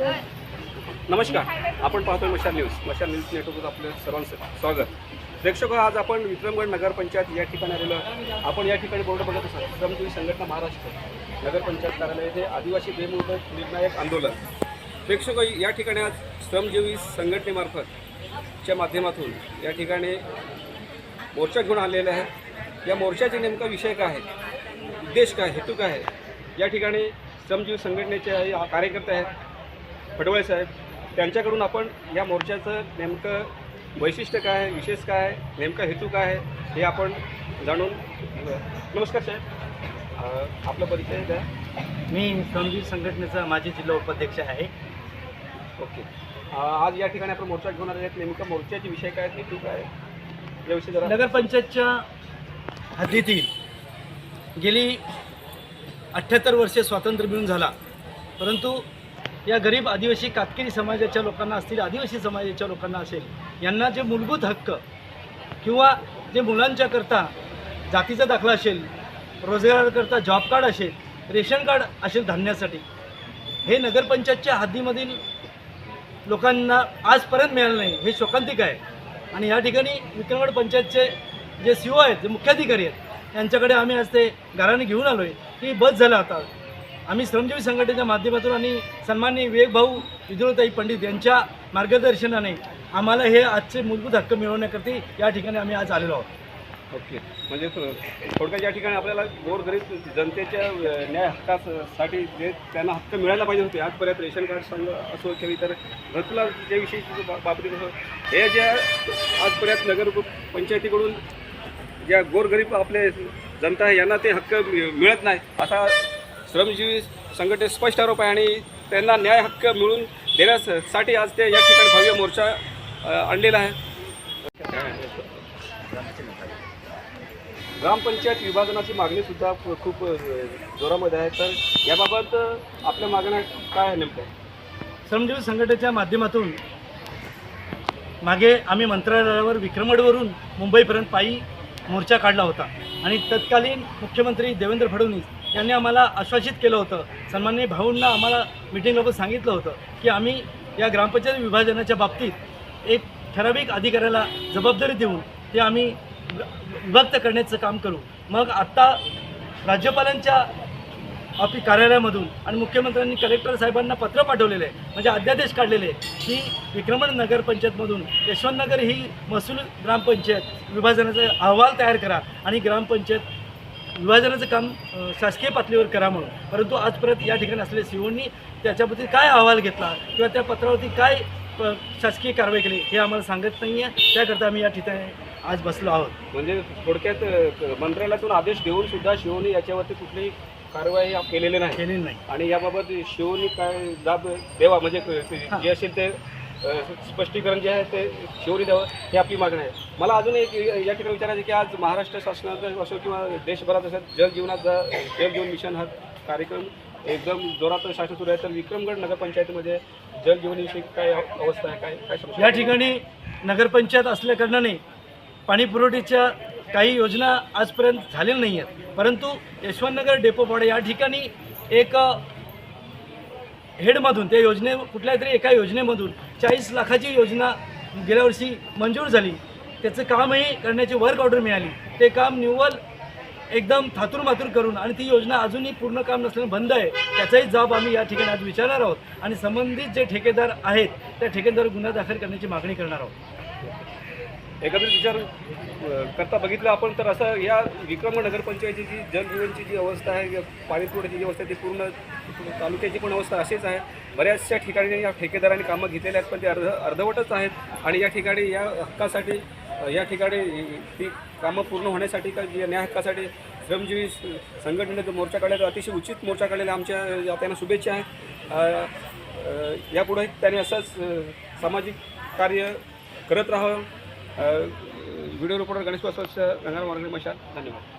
नमस्कार. आपण पाहतोय मशाल न्यूज. मशाल न्यूज नेटवर्क आपलं सर्वांचं स्वागत. प्रेक्षक आज आपण विक्रमगड नगरपंचायत या ठिकाणी आलेलो आपण या ठिकाणी बोर्ड बघत असाल श्रमजीवी संघटना महाराष्ट्र नगरपंचायत कार्यालय येथे आदिवासी बेमुदत निर्णायक आंदोलन. प्रेक्षक या ठिकाणी आज श्रमजीवी संघटनेमार्फत च्या माध्यमातून या ठिकाणी मोर्चा घेऊन आलेला आहे या मोर्चाचे नेमका विषय काय आहे? उद्देश काय हेतू काय आहे? या ठिकाणी श्रमजीवी संघटनेचे कार्यकर्ते आहेत. फडवळे साहेब त्यांच्याकडून आपण या मोर्चाचं नेमकं वैशिष्ट्य काय आहे विशेष काय आहे नेमका हेतू काय आहे हे आपण जाणून. नमस्कार साहेब. आपला परिचय द्या. मी श्रमजीव संघटनेचा माजी जिल्हा उपाध्यक्ष आहे. ओके. आज या ठिकाणी आपण मोर्चा घेऊन आलेले आहेत. नेमका मोर्चाचे विषय काय हेतू काय? आहे? याविषयी जरा नगरपंचायतच्या हद्दीतील गेली अठ्ठ्याहत्तर वर्षे स्वातंत्र्य मिळून झाला. परंतु या गरीब आदिवासी कातकरी समाजाच्या लोकांना असतील आदिवासी समाजाच्या लोकांना असेल यांना जे मूलभूत हक्क किंवा जे मुलांच्याकरता जातीचा दाखला असेल रोजगाराकरता जॉब कार्ड असेल रेशन कार्ड असेल धान्यासाठी हे नगरपंचायतच्या हद्दीमधील लोकांना आजपर्यंत मिळालं नाही. हे शोकांतिक आहे. आणि या ठिकाणी विक्रमगड पंचायतचे जे सी ओ आहेत जे मुख्याधिकारी आहेत यांच्याकडे आम्ही आज ते घराने घेऊन आलो आहे की बस झाला आता. आम्ही श्रमजीवी संघटनेच्या माध्यमातून आणि सन्माननीय विवेक भाऊ पंडित यांच्या मार्गदर्शनाने आम्हाला हे आजचे मूलभूत हक्क मिळवण्याकरती या ठिकाणी आम्ही आज आलेलो आहोत. ओके. म्हणजे थोडक्यात या ठिकाणी आपल्याला गोरगरीब जनतेच्या न्याय हक्कासाठी जे त्यांना हक्क मिळायला पाहिजे होते आजपर्यंत रेशन कार्ड सांग असो किंवा इतर घरकुलाच्या विषयी बा- बाबतीत असो हे ज्या आजपर्यंत नगर पंचायतीकडून ज्या गोरगरीब आपले जनता आहे यांना ते हक्क मिळत नाही असा श्रमजीवी संघटने स्पष्ट आरोप आहे आणि त्यांना न्याय हक्क मिळून देण्यासाठी आज ते या ठिकाणी भव्य मोर्चा आणलेला आहे. ग्रामपंचायत विभाजनाची मागणी सुद्धा खूप जोरामध्ये आहे. तर याबाबत आपल्या मागण्या काय आहे नेमकं? श्रमजीवी संघटनेच्या माध्यमातून मागे आम्ही मंत्रालयावर विक्रमडवरून मुंबईपर्यंत पायी मोर्चा काढला होता. आणि तत्कालीन मुख्यमंत्री देवेंद्र फडणवीस यांनी आम्हाला आश्वासित केलं होतं. सन्माननीय भाऊंना आम्हाला मिटिंगबाबत सांगितलं होतं की आम्ही या ग्रामपंचायत विभाजनाच्या बाबतीत एक ठराविक अधिकाऱ्याला जबाबदारी देऊन ते आम्ही विभक्त करण्याचं काम करू. मग आत्ता राज्यपालांच्या आपली कार्यालयामधून आणि मुख्यमंत्र्यांनी कलेक्टर साहेबांना पत्र पाठवलेलं आहे म्हणजे अध्यादेश काढलेले आहे की विक्रमण नगरपंचायतमधून यशवंतनगर ही महसूल ग्रामपंचायत विभाजनाचा अहवाल तयार करा आणि ग्रामपंचायत विभाजनाचं काम शासकीय पातळीवर करा म्हणून. परंतु आजपर्यंत या ठिकाणी असलेल्या सीओनी त्याच्याबद्दल काय अहवाल घेतला किंवा त्या पत्रावरती काय शासकीय कारवाई केली हे आम्हाला सांगत नाही आहे त्याकरता आम्ही या ठिकाणी आज बसलो आहोत. म्हणजे थोडक्यात मंत्रालयातून आदेश देऊन सुद्धा शिवनी याच्यावरती कुठलीही कारवाई केलेली नाही. केलेली नाही. आणि याबाबत शिवनी काय जाब द्यावा म्हणजे. जे असेल ते स्पष्टीकरण जे आहे ते शिवरी द्यावं ही आपली मागणी आहे. मला अजून एक या ठिकाणी विचारायचं आहे की आज महाराष्ट्र शासनाचा असो किंवा देशभरात असं जलजीवनाचा जलजीवन मिशन हा कार्यक्रम एकदम जोरात शासन सुरू आहे. तर विक्रमगड नगरपंचायतीमध्ये जलजीवनविषयी काय अवस्था आहे काय काय या ठिकाणी नगरपंचायत असल्याकारणाने पाणी पुरवठ्याच्या काही योजना आजपर्यंत झालेल्या नाही आहेत. परंतु यशवंतनगर डेपोपाडे या ठिकाणी एक हेडमधून त्या योजने कुठल्या तरी एका योजनेमधून चाळीस लाखाची योजना गेल्या वर्षी मंजूर झाली. त्याचं कामही करण्याची वर्क ऑर्डर मिळाली. ते काम निव्वळ एकदम थातूर मातूर करून आणि ती योजना अजूनही पूर्ण काम नसल्यानं बंद आहे त्याचाही जबाब आम्ही या ठिकाणी आज विचारणार आहोत. आणि संबंधित जे ठेकेदार आहेत त्या ठेकेदार गुन्हा दाखल करण्याची मागणी करणार आहोत. एकत्रित विचार करता बघितलं आपण तर असं या विक्रम नगरपंचायतीची जलजीवनची जी अवस्था आहे या जी अवस्था आहे ती पूर्ण तालुक्याची पण अवस्था अशीच आहे. बऱ्याचशा ठिकाणी या ठेकेदारांनी कामं घेतलेली आहेत पण ते अर्ध अर्धवटच आहेत. आणि या ठिकाणी या हक्कासाठी या ठिकाणी ती कामं पूर्ण होण्यासाठी का या न्याय हक्कासाठी श्रमजीवी संघटनेचा मोर्चा काढला तर अतिशय उचित मोर्चा काढलेला आमच्या या त्यांना शुभेच्छा आहे. यापुढे त्यांनी असंच सामाजिक कार्य करत राहावं. व्हिडिओ रिपोर्टर गणेश बसवत गंगाराम वारंगळे मशाल. धन्यवाद.